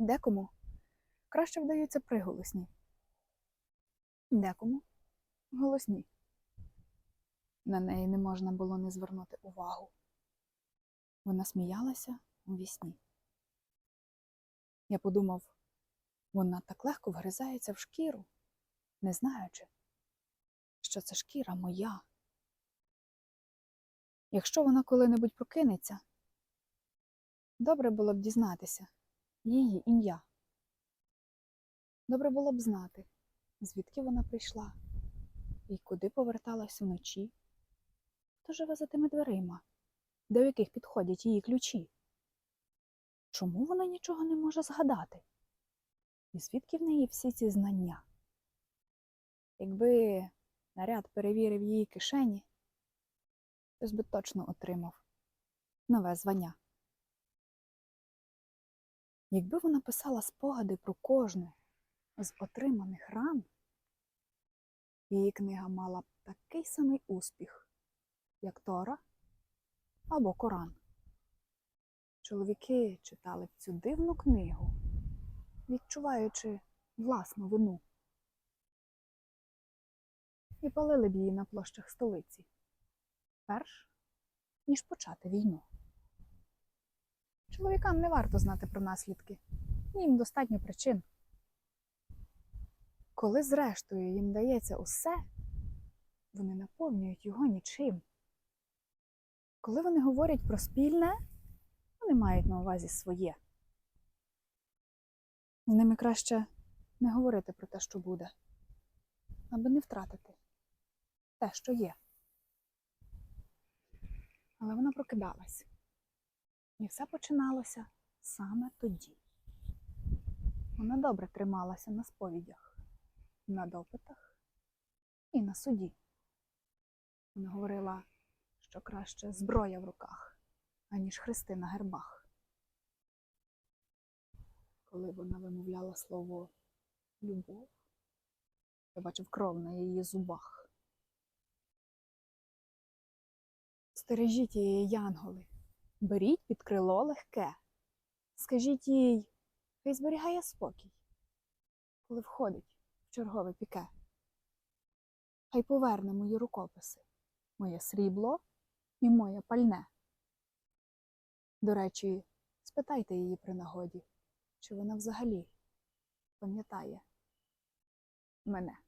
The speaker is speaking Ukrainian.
Декому краще вдаються приголосні, декому голосні. На неї не можна було не звернути увагу. Вона сміялася у вісні. Я подумав, вона так легко вгризається в шкіру, не знаючи, що це шкіра моя. Якщо вона коли-небудь прокинеться, добре було б дізнатися її ім'я. Добре було б знати, звідки вона прийшла і куди поверталась вночі. Хто живе за тими дверима, до яких підходять її ключі? Чому вона нічого не може згадати? І звідки в неї всі ці знання? Якби наряд перевірив її кишені, хтось би точно отримав нове звання. Якби вона писала спогади про кожну з отриманих ран, її книга мала б такий самий успіх, як Тора або Коран. Чоловіки читали б цю дивну книгу, відчуваючи власну вину, і палили б її на площах столиці, перш ніж почати війну. Чоловікам не варто знати про наслідки, їм достатньо причин. Коли, зрештою, їм дається усе, вони наповнюють його нічим. Коли вони говорять про спільне, вони мають на увазі своє. З ними краще не говорити про те, що буде, аби не втратити те, що є. Але вона прокидалась. І все починалося саме тоді. Вона добре трималася на сповідях, на допитах і на суді. Вона говорила, що краще зброя в руках, аніж хрести на гербах. Коли вона вимовляла слово любов, я бачив кров на її зубах. Стережіть її, янголи, беріть під крило легке. Скажіть їй, хай зберігає спокій, коли входить в чергове піке. Хай поверне мої рукописи, моє срібло і моє пальне. До речі, спитайте її при нагоді, чи вона взагалі пам'ятає мене.